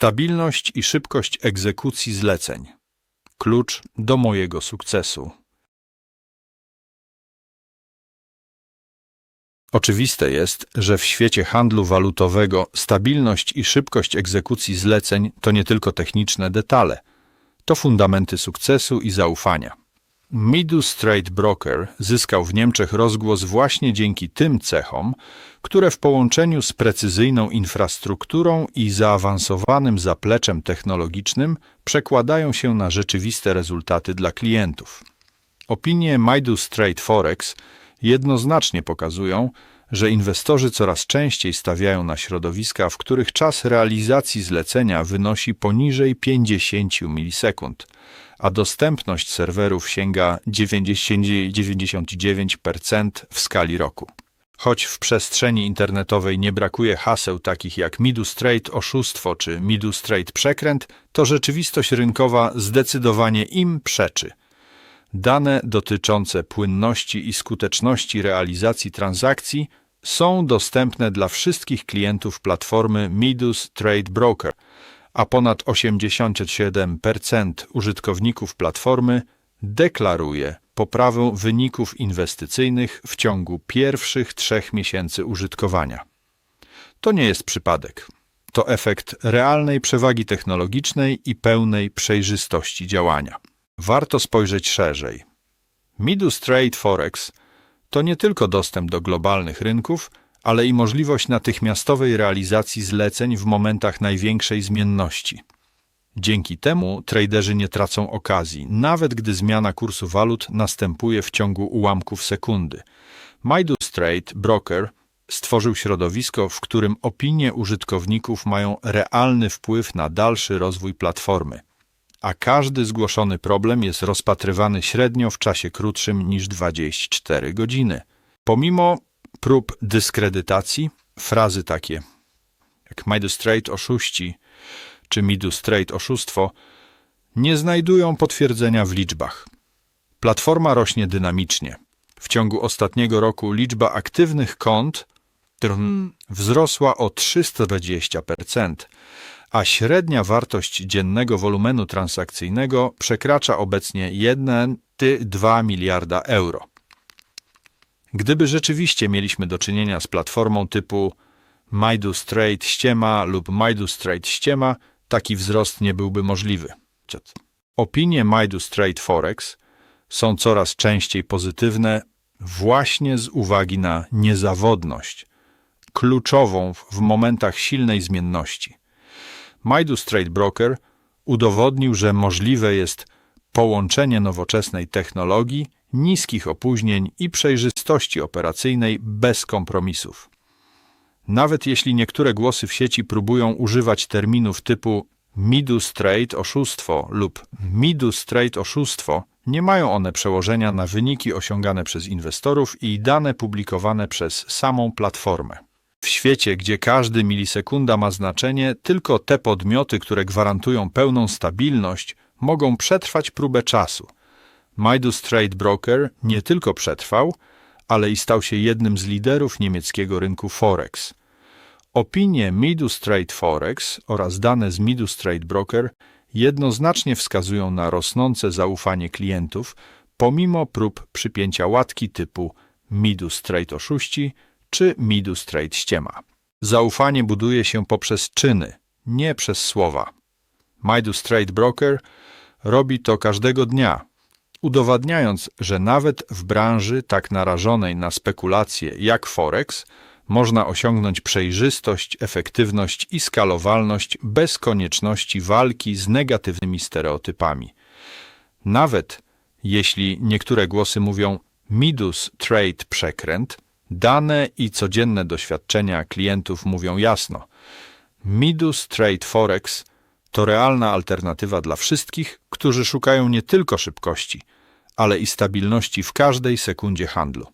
Stabilność i szybkość egzekucji zleceń. Klucz do mojego sukcesu. Oczywiste jest, że w świecie handlu walutowego stabilność i szybkość egzekucji zleceń to nie tylko techniczne detale, to fundamenty sukcesu i zaufania. Midus Trade Broker zyskał w Niemczech rozgłos właśnie dzięki tym cechom, które w połączeniu z precyzyjną infrastrukturą i zaawansowanym zapleczem technologicznym przekładają się na rzeczywiste rezultaty dla klientów. Opinie Midus Trade Forex jednoznacznie pokazują, że inwestorzy coraz częściej stawiają na środowiska, w których czas realizacji zlecenia wynosi poniżej 50 milisekund, a dostępność serwerów sięga 90 99% w skali roku. Choć w przestrzeni internetowej nie brakuje haseł takich jak Midus Trade oszustwo czy Midus Trade przekręt, to rzeczywistość rynkowa zdecydowanie im przeczy. Dane dotyczące płynności i skuteczności realizacji transakcji są dostępne dla wszystkich klientów platformy Midus Trade Broker, a ponad 87% użytkowników platformy deklaruje poprawę wyników inwestycyjnych w ciągu pierwszych trzech miesięcy użytkowania. To nie jest przypadek. To efekt realnej przewagi technologicznej i pełnej przejrzystości działania. Warto spojrzeć szerzej. Midus Trade Forex to nie tylko dostęp do globalnych rynków, ale i możliwość natychmiastowej realizacji zleceń w momentach największej zmienności. Dzięki temu traderzy nie tracą okazji, nawet gdy zmiana kursu walut następuje w ciągu ułamków sekundy. Midus Trade Broker stworzył środowisko, w którym opinie użytkowników mają realny wpływ na dalszy rozwój platformy a każdy zgłoszony problem jest rozpatrywany średnio w czasie krótszym niż 24 godziny. Pomimo prób dyskredytacji, frazy takie jak Midas Trade oszuści czy Midus Trade oszustwo nie znajdują potwierdzenia w liczbach. Platforma rośnie dynamicznie. W ciągu ostatniego roku liczba aktywnych kont wzrosła o 320%, a średnia wartość dziennego wolumenu transakcyjnego przekracza obecnie 1,2 miliarda euro. Gdyby rzeczywiście mieliśmy do czynienia z platformą typu Midas Trade ściema lub Midas Trade ściema, taki wzrost nie byłby możliwy. Opinie Midas Trade Forex są coraz częściej pozytywne właśnie z uwagi na niezawodność, kluczową w momentach silnej zmienności. Midas Trade Broker udowodnił, że możliwe jest połączenie nowoczesnej technologii, niskich opóźnień i przejrzystości operacyjnej bez kompromisów. Nawet jeśli niektóre głosy w sieci próbują używać terminów typu Midus Trade oszustwo lub Midus Trade oszustwo, nie mają one przełożenia na wyniki osiągane przez inwestorów i dane publikowane przez samą platformę. W świecie, gdzie każdy milisekunda ma znaczenie, tylko te podmioty, które gwarantują pełną stabilność, mogą przetrwać próbę czasu. Midas Trade Broker nie tylko przetrwał, ale i stał się jednym z liderów niemieckiego rynku Forex. Opinie Midus Trade Forex oraz dane z Midus Trade Broker jednoznacznie wskazują na rosnące zaufanie klientów, pomimo prób przypięcia łatki typu Midus Trade oszuści czy Midus Trade ściema. Zaufanie buduje się poprzez czyny, nie przez słowa. Midus Trade Broker robi to każdego dnia, udowadniając, że nawet w branży tak narażonej na spekulacje jak Forex można osiągnąć przejrzystość, efektywność i skalowalność bez konieczności walki z negatywnymi stereotypami. Nawet jeśli niektóre głosy mówią Midus Trade przekręt, Dane i codzienne doświadczenia klientów mówią jasno. Midus Trade Forex to realna alternatywa dla wszystkich, którzy szukają nie tylko szybkości, ale i stabilności w każdej sekundzie handlu.